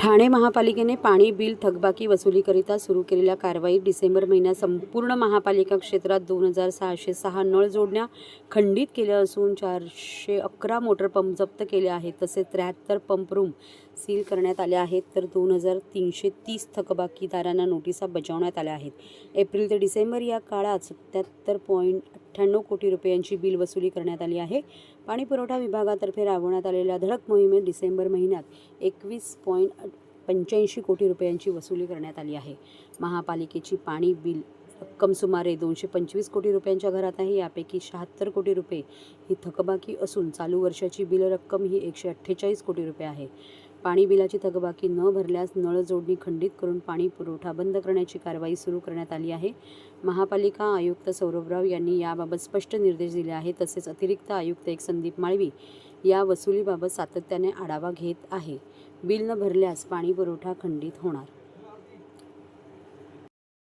ठाणे महापालिकेने पाणी बिल थकबाकी वसुलीकरिता सुरू केलेल्या कारवाईत डिसेंबर महिन्यात संपूर्ण महापालिका क्षेत्रात दोन हजार सहाशे सहा नळ जोडण्या खंडित केल्या असून चारशे अकरा मोटर पंप जप्त केले आहेत तसेच त्र्याहत्तर पंप रूम सील करण्यात आले आहेत. तर दोन हजार तीनशे तीस थकबाकीदारांना नोटिसा बजावण्यात आल्या आहेत. एप्रिल ते डिसेंबर या काळात सत्याहत्तर पॉईंट अठ्ठ्याण्णव कोटी रुपयांची बिल वसुली करण्यात आली आहे. पाणी पुरवठा विभागातर्फे राबवण्यात आलेल्या धडक मोहिमेत डिसेंबर महिन्यात एकवीस पॉईंट पंच्याऐंशी कोटी रुपयांची वसुली करण्यात आली आहे. महापालिकेची पाणी बिल रक्कम सुमारे दोनशे पंचवीस कोटी रुपयांच्या घरात आहे. यापैकी शहात्तर कोटी रुपये ही थकबाकी असून चालू वर्षाची बिल रक्कम ही एकशे अठ्ठेचाळीस कोटी रुपये आहे. पाणी बिलाची थकबाकी न भरल्यास नळ जोडणी खंडित करून पाणी पुरवठा बंद करण्याची कारवाई सुरू करण्यात आली आहे. महापालिका आयुक्त सौरभराव यांनी याबाबत स्पष्ट निर्देश दिले आहेत. तसेच अतिरिक्त आयुक्त एक संदीप माळवी या वसुलीबाबत सातत्याने आढावा घेत आहे. बिल न भरल्यास पाणी पुरवठा खंडित होणार.